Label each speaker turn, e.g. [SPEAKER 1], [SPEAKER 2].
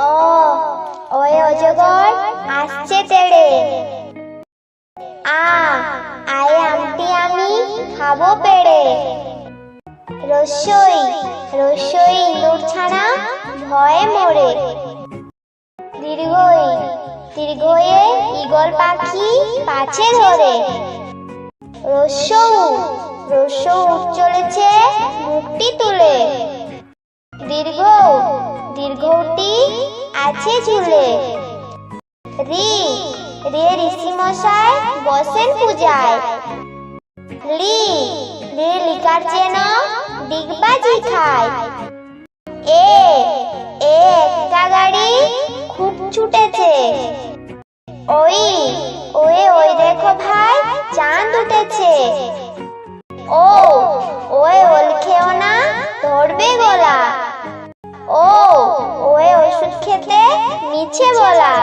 [SPEAKER 1] ও, ওই অজগর আসছে তেড়ে। আ, আয়ে আমটি আমি খাব পেড়ে। রসই রসই ইঁদুর ছানা ভয়ে মরে। দীর্ঘই, দীর্ঘয়ে ঈগল পাখি পাছে ধরে। রসৌ রসৌ চলেছে মুখটি তুলে। দীর্ঘ দীর্ঘটি আছে ঝুলে। রি, রে ঋষি মশাই বসেন পূজায়। লি, রে লিকার যেন ডিগবাজি খায়। এ এ একটা গাড়ি খুব ছুটেছে। ওই ওয়ে ওই দেখো ভাই, চাঁদ উঠেছে। ও ও ওয়ে ওষুধ খেতে মিছে বলা।